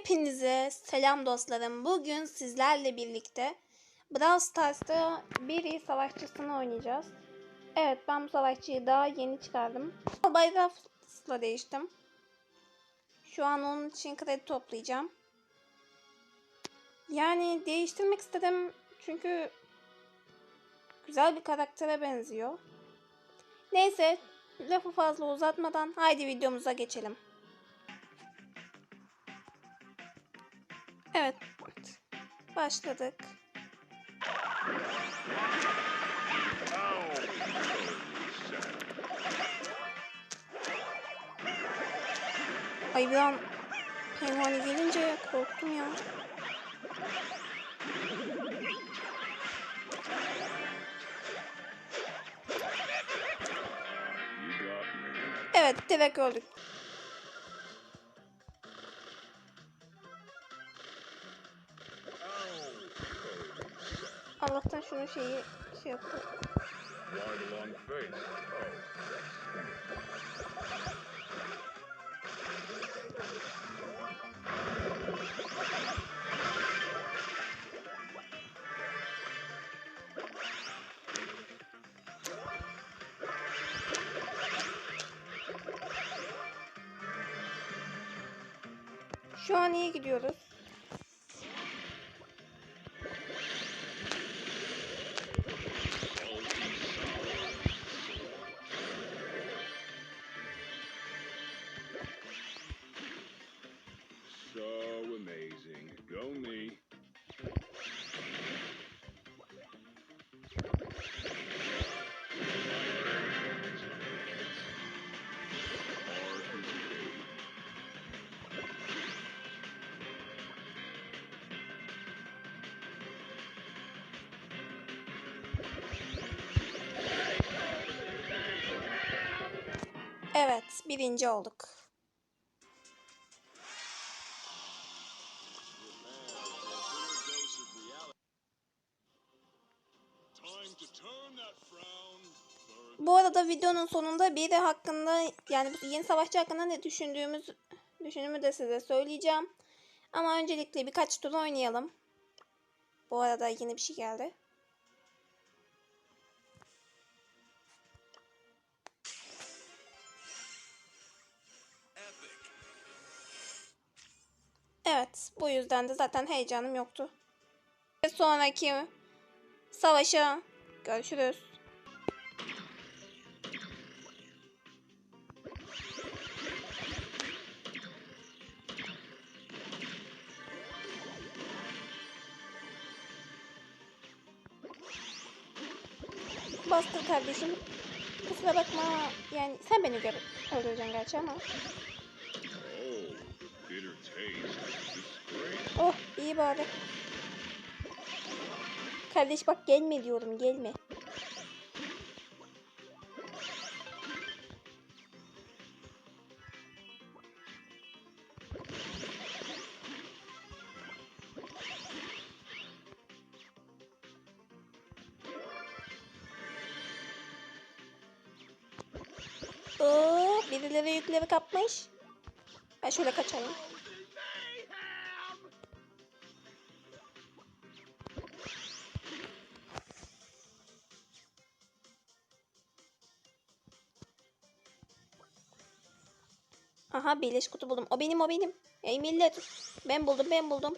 Hepinize selam dostlarım. Bugün sizlerle birlikte Brawl Stars'ta bir iyi savaşçısını oynayacağız. Evet ben bu savaşçıyı daha yeni çıkardım. Bayrakla değiştim. Şu an onun için kredi toplayacağım. Yani değiştirmek istedim çünkü güzel bir karaktere benziyor. Neyse lafı fazla uzatmadan haydi videomuza geçelim. Evet. Başladık. Ay bir an pengueni gelince korktum ya. Evet direkt öldük. Allah'tan şunun şeyi şey face. Şu an iyi gidiyoruz. Birinci olduk. Bu arada videonun sonunda biri hakkında yani yeni savaşçı hakkında ne düşündüğümüz düşünümü de size söyleyeceğim. Ama öncelikle birkaç tur oynayalım. Bu arada yeni bir şey geldi. Evet, bu yüzden de zaten heyecanım yoktu. Ve sonraki savaşa görüşürüz. Bastır kardeşim. Kusura bakma yani sen beni öldüreceksin gerçi ama. Oh, iyi bari. Kardeş bak gelme diyorum gelme. Oo, birileri yükleri kapmış. Ben şöyle kaçayım. Aha birleş kutu buldum. O benim o benim. Ey millet. Ben buldum ben buldum.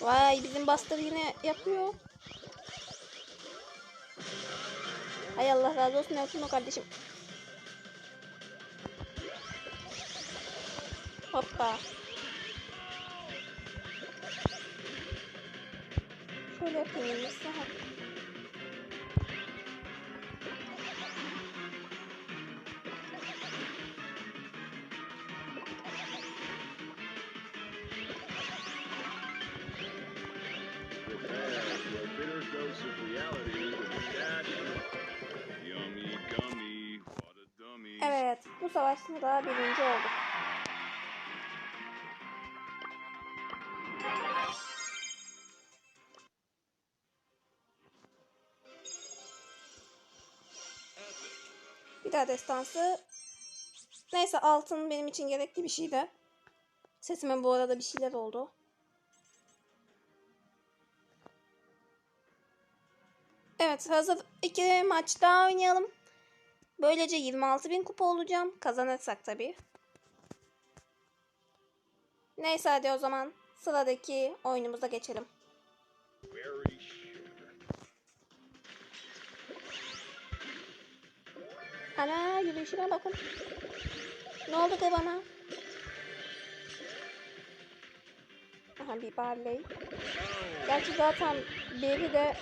Vay bizim bastır yine yapıyor. Hay Allah razı olsun o kardeşim. Gummy. What a dummy. Evet bu savaşta da birinci olduk. Bir daha destansı. Neyse altın benim için gerekli bir şeydi. Sesime bu arada bir şeyler oldu. Evet hazır iki maç daha oynayalım. Böylece 26.000 kupa olacağım. Kazanırsak tabii. Neyse hadi o zaman sıradaki oyunumuza geçelim. Very Ana yürüyüşüne bakın. Ne oldu ki bana? Aha bir Barley. Gerçi zaten biri de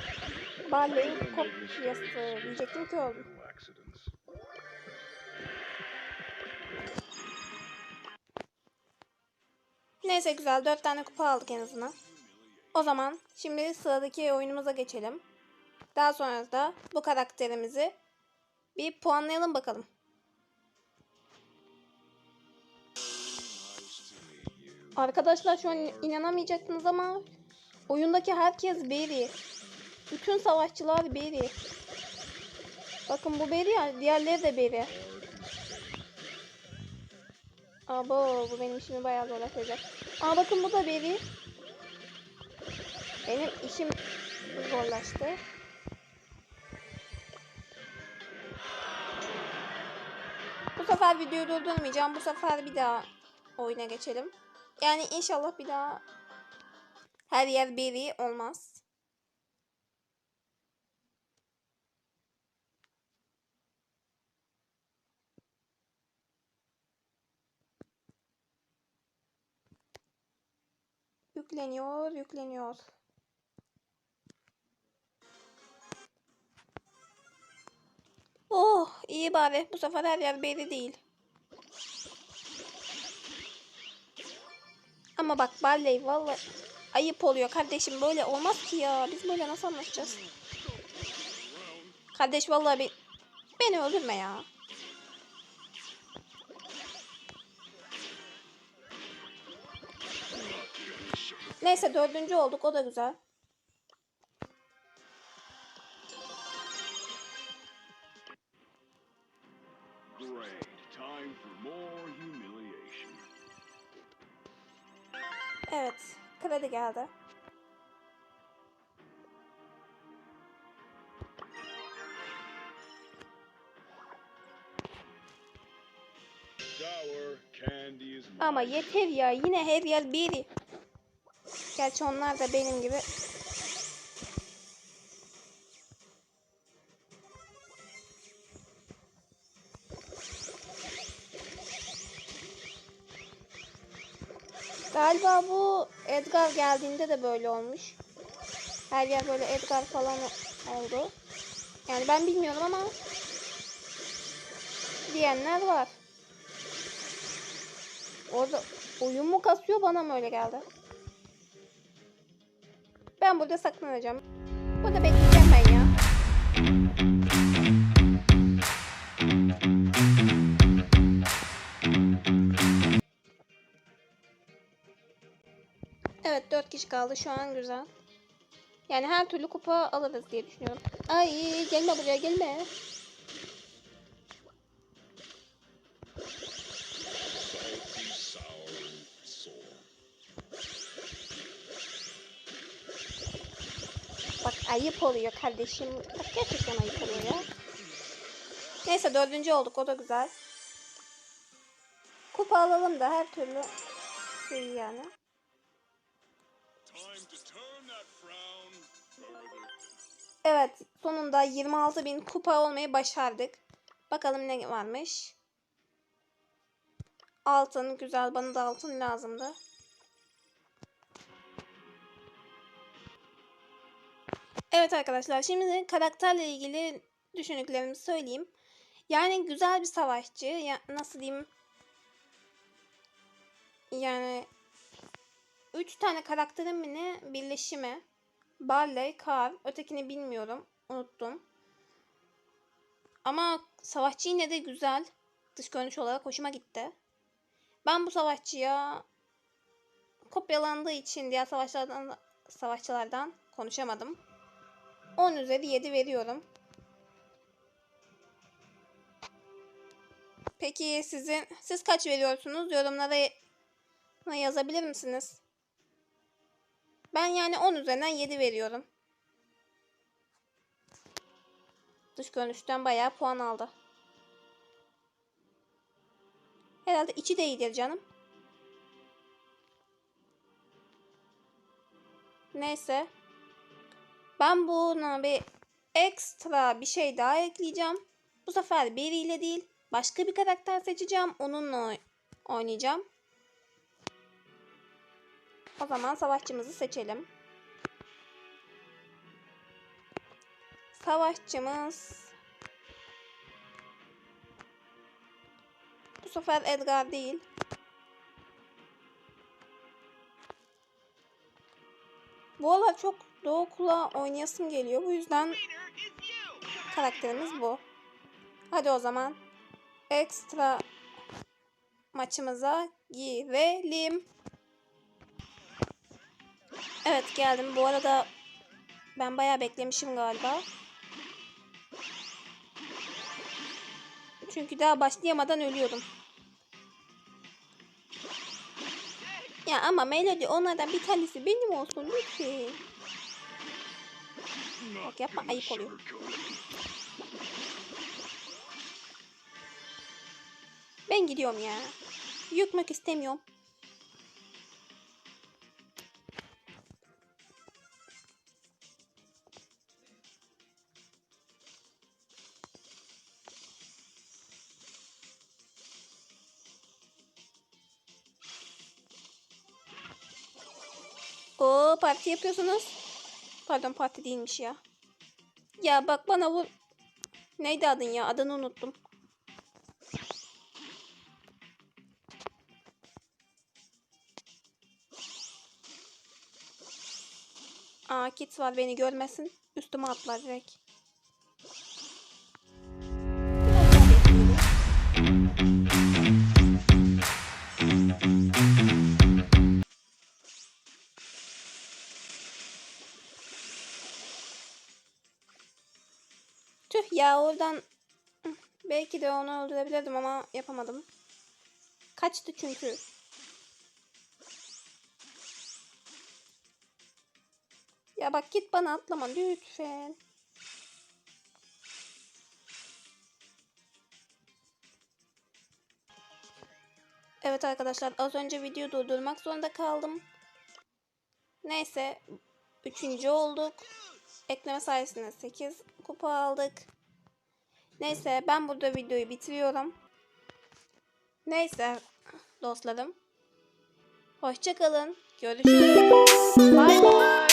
Barley'in kopyası diyecektim ki accidents. Neyse güzel dört tane kupa aldık en azından. O zaman şimdi sıradaki oyunumuza geçelim. Daha sonra da bu karakterimizi bir puanlayalım bakalım. Arkadaşlar şu an inanamayacaksınız ama oyundaki herkes Berry. Bütün savaşçılar Berry. Bakın bu Berry ya diğerleri de Berry. Abo bu benim işimi bayağı zorlaşacak. Aa bakın bu da Berry. Benim işim zorlaştı. Sefer videoyu durdurmayacağım. Bu sefer bir daha oyuna geçelim. Yani inşallah bir daha her yer Berry olmaz. Yükleniyor, yükleniyor. Oh, iyi bari. Bu sefer her yer belli değil. Ama bak Barley vallahi ayıp oluyor kardeşim. Böyle olmaz ki ya. Biz böyle nasıl anlaşacağız? Kardeş vallahi bir beni öldürme ya. Neyse dördüncü olduk. O da güzel. Evet. Kredi geldi. Ama yeter ya. Yine her yer biri. Gerçi onlar da benim gibi. Galiba bu Edgar geldiğinde de böyle olmuş. Her yer böyle Edgar falan oldu. Yani ben bilmiyorum ama diyenler var. Orada oyun mu kasıyor bana mı öyle geldi? Ben burada saklanacağım. Burada bekleyeceğim Evet 4 kişi kaldı şu an güzel. Yani her türlü kupa alırız diye düşünüyorum. Ay gelme buraya gelme. Bak ayıp oluyor kardeşim. Bak gerçekten ayıp oluyor ya. Neyse dördüncü olduk o da güzel. Kupa alalım da her türlü şey yani. Evet sonunda 26.000 kupa olmayı başardık. Bakalım ne varmış. Altın güzel bana da altın lazımdı. Evet arkadaşlar şimdi karakterle ilgili düşündüklerimi söyleyeyim. Yani güzel bir savaşçı. Ya, nasıl diyeyim? Yani 3 tane karakterin mi ne birleşimi. Barley, Carl. Ötekini bilmiyorum. Unuttum. Ama savaşçı yine de güzel. Dış görünüş olarak hoşuma gitti. Ben bu savaşçıya kopyalandığı için diğer savaşlardan savaşçılardan konuşamadım. 10 üzeri 7 veriyorum. Peki sizin siz kaç veriyorsunuz? Yorumlara yazabilir misiniz? Ben yani 10 üzerinden 7 veriyorum. Dış görünüşten bayağı puan aldı. Herhalde içi de iyidir canım. Neyse. Ben buna bir ekstra bir şey daha ekleyeceğim. Bu sefer biriyle değil, başka bir karakter seçeceğim. Onunla oy- oynayacağım. O zaman savaşçımızı seçelim. Savaşçımız Bu sefer Edgar değil. Bu aralar çok Doğu Kula oynayasım geliyor. Bu yüzden karakterimiz bu. Hadi o zaman ekstra maçımıza girelim. Evet geldim. Bu arada ben bayağı beklemişim galiba. Çünkü daha başlayamadan ölüyordum. Ya ama Melody onlardan bir tanesi benim olsun lütfen. Bak yapma ayıp oluyor. Ben gidiyorum ya. Yükmek istemiyorum. Parti yapıyorsunuz. Pardon parti değilmiş ya. Ya bak bana bu... Neydi adın ya? Adını unuttum. Aa kit var beni görmesin. Üstüme atlar direkt. Ya oradan belki de onu öldürebilirdim ama yapamadım. Kaçtı çünkü. Ya bak git bana atlama lütfen. Evet arkadaşlar az önce video durdurmak zorunda kaldım. Neyse üçüncü olduk. Ekleme sayesinde 8 kupa aldık. Neyse ben burada videoyu bitiriyorum. Neyse dostlarım. Hoşçakalın. Görüşürüz. Bye bye.